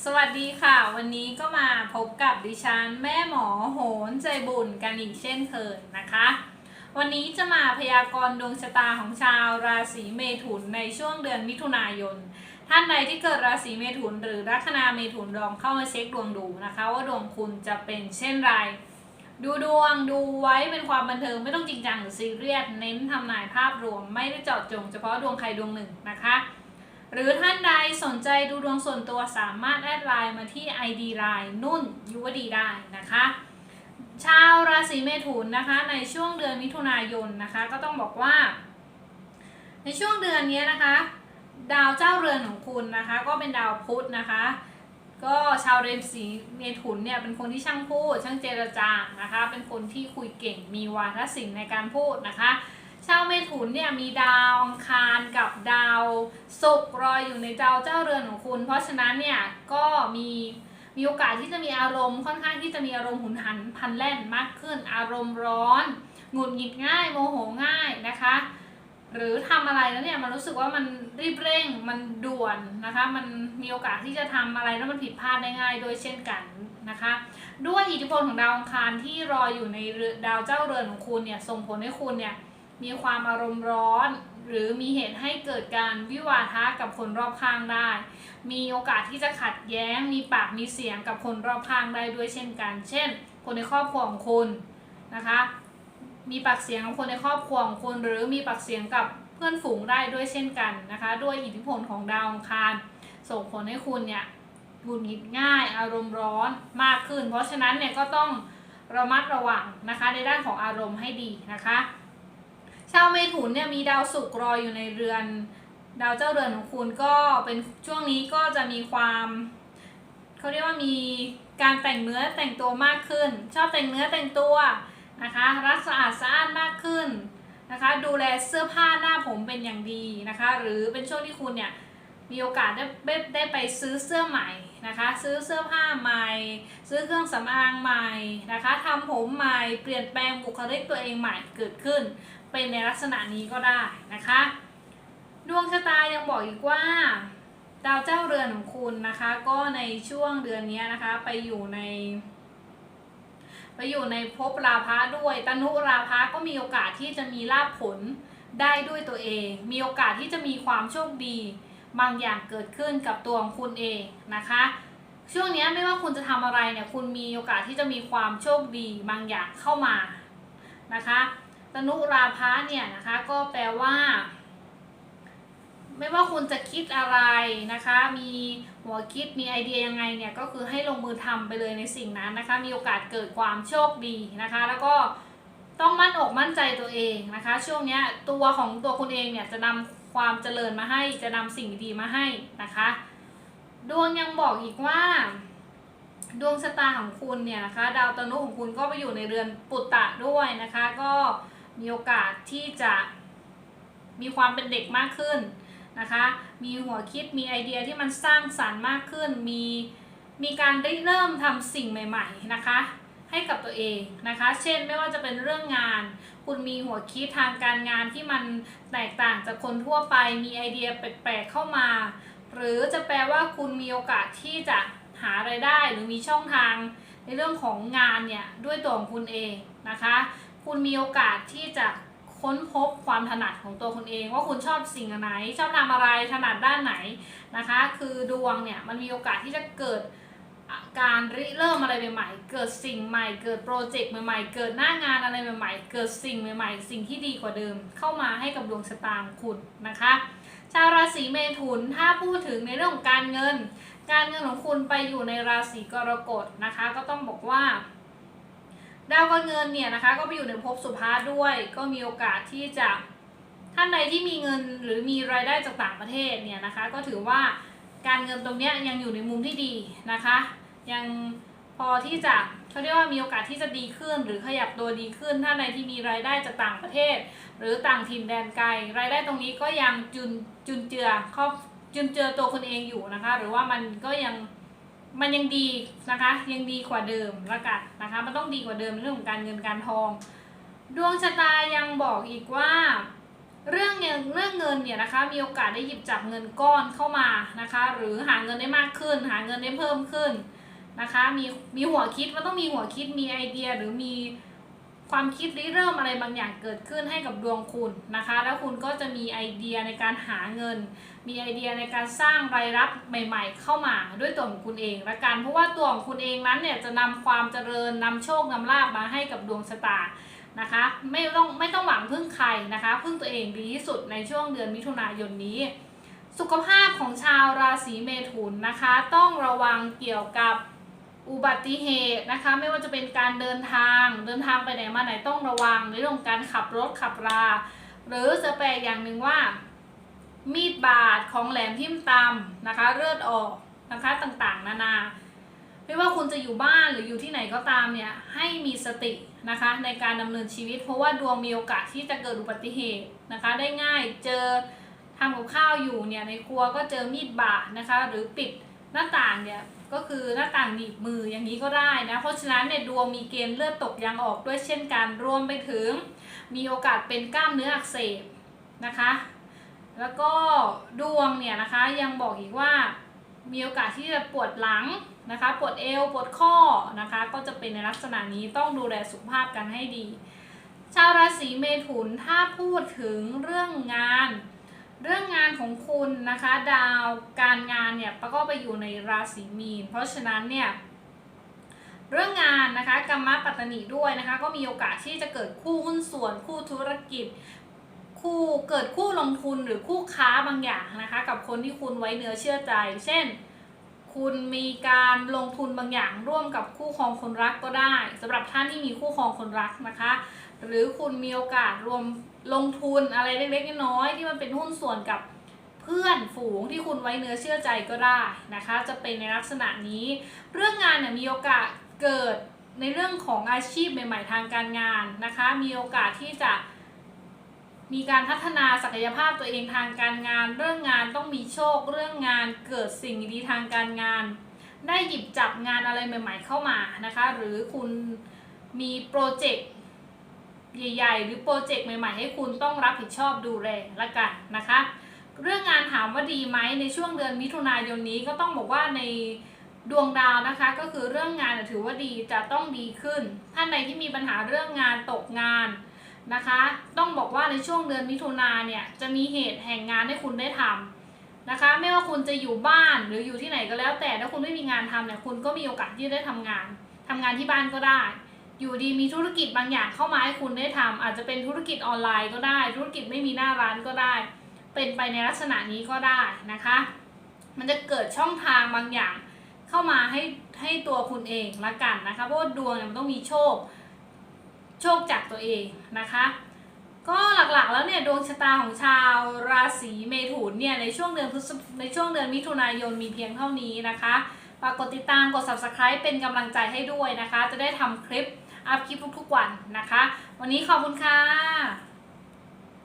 สวัสดีค่ะ วันนี้ก็มาพบกับดิฉันแม่หมอโหนใจบุญกันอีกเช่นเคยนะคะ วันนี้จะมาพยากรณ์ดวงชะตาของชาวราศีเมถุนในช่วงเดือนมิถุนายน ท่านใดที่เกิดราศีเมถุนหรือลัคนาเมถุนลองเข้ามาเช็คดวงดูนะคะ ว่าดวงคุณจะเป็นเช่นไร ดูดวงดูไว้เป็นความบันเทิงไม่ต้องจริงจังหรือซีเรียสเน้นทำนายภาพรวม ไม่ได้เจาะจงเฉพาะดวงใครดวงหนึ่งนะคะ หรือท่านใดสนใจดูดวงส่วนตัวสามารถแอดไลน์มาที่ ID ไลน์นุ่นยุวดีได้นะคะ ชาวราศีเมถุนนะคะ ในช่วงเดือนมิถุนายนนะคะ ก็ต้องบอกว่า ในช่วงเดือนนี้นะคะ ดาวเจ้าเรือนของคุณนะคะ ก็เป็นดาวพุธนะคะก็ชาวเรนสีเมถุนเนี่ยเป็นคนที่ช่างพูดช่างเจรจานะคะ เป็นคนที่คุยเก่งมีวาทศิลป์ในการพูดนะคะ ชาวเมถุนเนี่ยมีดาวอังคารกับดาวศุกร์รอยอยู่ในดาวเจ้าเรือนของคุณ เพราะฉะนั้นเนี่ยก็มีมีโอกาสที่จะมีอารมณ์ค่อนข้างที่จะมีอารมณ์หุนหันพันแล่นมากขึ้น อารมณ์ร้อนหงุดหงิดง่ายโมโหง่ายนะคะ หรือทำอะไรแล้วเนี่ยมันรู้สึกว่ามันรีบเร่งมันด่วนนะคะ มันมีโอกาสที่จะทำอะไรแล้วมันผิดพลาดได้ง่ายโดยเช่นกันนะคะ ด้วยอิทธิพลของดาวอังคารที่รออยู่ในดาวเจ้าเรือนของคุณเนี่ยส่งผลให้คุณเนี่ย มีความอารมณ์ร้อน หรือมีเหตุให้เกิดการวิวาทะกับคนรอบข้างได้ มีโอกาสที่จะขัดแย้ง มีปากมีเสียงกับคนรอบข้างได้ด้วยเช่นกัน เช่น คนในครอบครัวของคุณนะคะ มีปากเสียงกับคนในครอบครัวของคุณหรือมีปากเสียงกับเพื่อนฝูงได้ด้วยเช่นกันนะคะ ด้วยอิทธิพลของดาวอังคาร ส่งผลให้คุณเนี่ยหงุดหงิดง่าย อารมณ์ร้อนมากขึ้น เพราะฉะนั้นเนี่ยก็ต้องระมัดระวังนะคะในด้านของอารมณ์ให้ดีนะคะ ชาวเมถุนเนี่ยมีดาวศุกร์รออยู่ในเรือน ดาวเจ้าเรือนของคุณก็เป็นช่วงนี้ก็จะมีความเขาเรียกว่ามีการแต่งเนื้อแต่งตัวมากขึ้น ชอบแต่งเนื้อแต่งตัวนะคะรักสะอาดสะอ้านมากขึ้นนะคะ ดูแลเสื้อผ้าหน้าผมเป็นอย่างดีนะคะ หรือเป็นช่วงที่คุณเนี่ยมีโอกาสได้ได้ได้ไปซื้อเสื้อใหม่นะคะ ซื้อเสื้อผ้าใหม่ ซื้อเครื่องสำอางใหม่นะคะทำผมใหม่ เปลี่ยนแปลงบุคลิกตัวเองใหม่เกิดขึ้น เป็นในลักษณะนี้ก็ได้นะคะ ดวงชะตายังบอกอีกว่า ดาวเจ้าเรือนของคุณนะคะ ก็ในช่วงเดือนนี้นะคะไปอยู่ใน ไปอยู่ในภพราพะด้วยตนุราพะก็มีโอกาสที่จะมีลาภผลได้ด้วยตัวเอง มีโอกาสที่จะมีความโชคดีบางอย่างเกิดขึ้นกับตัวของคุณเองนะคะ ช่วงนี้ไม่ว่าคุณจะทำอะไรเนี่ยคุณมีโอกาสที่จะมีความโชคดีบางอย่างเข้ามานะคะ ตนุราพะเนี่ยนะคะก็แปลว่า ไม่ว่าคุณจะคิดอะไรนะคะ มีหัวคิดมีไอเดียยังไงเนี่ยก็คือให้ลงมือทำไปเลยในสิ่งนั้นนะคะ มีโอกาสเกิดความโชคดีนะคะ แล้วก็ต้องมั่นอกมั่นใจตัวเองนะคะ ช่วงนี้ตัวของตัวคุณเองเนี่ยจะนำความเจริญมาให้จะนำสิ่งดีมาให้นะคะดวงยังบอกอีกว่า ดวงชะตาของคุณเนี่ยนะคะ ดาวตนุของคุณก็ไปอยู่ในเรือนปุตตะด้วยนะคะ ก็ มีโอกาสที่จะมีความเป็นเด็กมากขึ้นนะคะ มีหัวคิด มีไอเดียที่มันสร้างสรรค์มากขึ้น มีมีการได้เริ่มทำสิ่งใหม่ๆนะคะ ให้กับตัวเองนะคะ เช่นไม่ว่าจะเป็นเรื่องงาน คุณมีหัวคิดทางการงานที่มันแตกต่างจากคนทั่วไป มีไอเดียแปลกๆเข้ามา หรือจะแปลว่าคุณมีโอกาสที่จะหาไรายได้หรือมีช่องทางในเรื่องของงานเนี่ยด้วยตัวของคุณเองนะคะ คุณมีโอกาสที่จะค้นพบความถนัดของตัวคุณเอง ว่าคุณชอบสิ่งไหน ชอบทำอะไรถนัดด้านไหนนะคะ คือดวงเนี่ยมันมีโอกาสที่จะเกิดการริเริ่มอะไรใหม่ๆ เกิดสิ่งใหม่ เกิดโปรเจกต์ใหม่ๆ เกิดหน้างานอะไรใหม่ๆ เกิดสิ่งใหม่ๆ สิ่งที่ดีกว่าเดิม เข้ามาให้กับดวงชะตาคุณนะคะ ชาวราศีเมถุน ถ้าพูดถึงในเรื่องของการเงิน การเงินของคุณไปอยู่ในราศีกรกฎนะคะ ก็ต้องบอกว่า ดาวการเงินเนี่ยนะคะก็ไปอยู่ในภพสุภาษด้วย ก็มีโอกาสที่จะท่านใดที่มีเงินหรือมีรายได้จากต่างประเทศเนี่ยนะคะ ก็ถือว่าการเงินตรงนี้ยยังอยู่ในมุมที่ดีนะคะ ยังพอที่จะเขาเรียกว่ามีโอกาสที่จะดีขึ้น หรือขยับตัวดีขึ้นท่านใดที่มีรายได้จากต่างประเทศ หรือต่างถิ่นแดนไกล รายได้ตรงนี้ก็ยังจุนจุนเจือครอบจุนเจือตัวคนเองอยู่นะคะ หรือว่ามันก็ยัง มันยังดีนะคะ ยังดีกว่าเดิมละกันนะคะ มันต้องดีกว่าเดิมในเรื่องของการเงินการทอง ดวงชะตายังบอกอีกว่า เรื่องเงินเรื่องเงินเนี่ยนะคะ มีโอกาสได้หยิบจับเงินก้อนเข้ามานะคะ หรือหาเงินได้มากขึ้น หาเงินได้เพิ่มขึ้นนะคะ มีมีหัวคิดมันต้องมีหัวคิดมีไอเดียหรือมี ความคิดริเริ่มอะไรบางอย่างเกิดขึ้นให้กับดวงคุณนะคะ แล้วคุณก็จะมีไอเดียในการหาเงิน มีไอเดียในการสร้างรายรับใหม่ ๆ เข้ามาด้วยตัวของคุณเองละกัน เพราะว่าตัวของคุณเองนั้นเนี่ยจะนำความเจริญนำโชคนำลาบมาให้กับดวงชะตานะคะ ไม่ต้องไม่ต้องหวังพึ่งใครนะคะ พึ่งตัวเองดีที่สุดในช่วงเดือนมิถุนายนนี้ สุขภาพของชาวราศีเมถุนนะคะ ต้องระวังเกี่ยวกับ อุบัติเหตุนะคะ ไม่ว่าจะเป็นการเดินทางเดินทางไปไหนมาไหนต้องระวังในเรื่องการขับรถขับรา หรือจะแปลอย่างหนึ่งว่า มีดบาดของแหลมทิ่มตำนะคะเลือดออกนะคะต่างๆ นานา ไม่ว่าคุณจะอยู่บ้านหรืออยู่ที่ไหนก็ตามเนี่ยให้มีสตินะคะในการดำเนินชีวิต เพราะว่าดวงมีโอกาสที่จะเกิดอุบัติเหตุนะคะ ได้ง่ายเจอทำกับข้าวอยู่เนี่ยในครัวก็เจอมีดบาดนะคะ หรือปิดหน้าต่างเนี่ย ก็คือหน้าต่างหนีบมืออย่างนี้ก็ได้นะ เพราะฉะนั้นเนี่ยดวงมีเกณฑ์เลือดตกยางออกด้วยเช่นกันรวมไปถึง มีโอกาสเป็นกล้ามเนื้ออักเสบนะคะ แล้วก็ดวงเนี่ยนะคะยังบอกอีกว่ามีโอกาสที่จะปวดหลังนะคะ ปวดเอว ปวดข้อนะคะ ก็จะเป็นในลักษณะนี้ต้องดูแลสุขภาพกันให้ดี ชาวราศีเมถุนถ้าพูดถึงเรื่องงาน เรื่องงานของคุณนะคะ ดาวการงานเนี่ยก็ไปอยู่ในราศีมีน เพราะฉะนั้นเนี่ยเรื่องงานนะคะกรรมะปัตตนีด้วยนะคะ ก็มีโอกาสที่จะเกิดคู่หุ้นส่วน คู่ธุรกิจ คู่เกิดคู่ลงทุนหรือคู่ค้าบางอย่างนะคะ กับคนที่คุณไว้เนื้อเชื่อใจ เช่น คุณมีการลงทุนบางอย่างร่วมกับคู่ครองคนรักก็ได้สำหรับท่านที่มีคู่ครองคนรักนะคะ หรือคุณมีโอกาสรวมลงทุนอะไรเล็กๆน้อยๆที่มันเป็นหุ้นส่วนกับเพื่อนฝูงที่คุณไว้เนื้อเชื่อใจก็ได้นะคะ จะเป็นในลักษณะนี้ เรื่องงานเนี่ยมีโอกาสเกิดในเรื่องของอาชีพใหม่ ๆ ทางการงานนะคะ มีโอกาสที่จะ มีการพัฒนาศักยภาพตัวเองทางการงาน เรื่องงานต้องมีโชค เรื่องงานเกิดสิ่งดีทางการงาน ได้หยิบจับงานอะไรใหม่ ๆ เข้ามานะคะ หรือคุณมีโปรเจกต์ใหญ่ ๆ หรือโปรเจกต์ใหม่ ๆ ให้คุณต้องรับผิดชอบดูแลละกันนะคะ เรื่องงานถามว่าดีไหมในช่วงเดือนมิถุนายนนี้ก็ต้องบอกว่าในดวงดาวนะคะก็คือเรื่องงานถือว่าดีจะต้องดีขึ้น ท่านใดที่มีปัญหาเรื่องงานตกงาน นะคะ ต้องบอกว่าในช่วงเดือนมิถุนาเนี่ยจะมีเหตุแห่งงานให้คุณได้ทำนะคะ ไม่ว่าคุณจะอยู่บ้านหรืออยู่ที่ไหนก็แล้ว แต่ถ้าคุณไม่มีงานทำเนี่ยคุณก็มีโอกาสที่ได้ทำงานทำงานที่บ้านก็ได้ อยู่ดีมีธุรกิจบางอย่างเข้ามาให้คุณได้ทำอาจจะเป็นธุรกิจออนไลน์ก็ได้ ธุรกิจไม่มีหน้าร้านก็ได้ เป็นไปในลักษณะนี้ก็ได้นะคะ มันจะเกิดช่องทางบางอย่างเข้ามาให้ให้ตัวคุณเองละกันนะคะเพราะว่าดวงเนี่ยมันต้องมีโชค โชคจากตัวเองนะคะ ก็หลักๆแล้วเนี่ยดวงชะตาของชาวราศีเมถุนเนี่ยในช่วงเดือนพฤษในช่วงเดือนมิถุนายนมีเพียงเท่านี้นะคะฝากกดติดตามกด subscribe เป็นกำลังใจให้ด้วยนะคะ จะได้ทำคลิปอัพคลิปทุกๆวันนะคะ วันนี้ขอบคุณค่ะ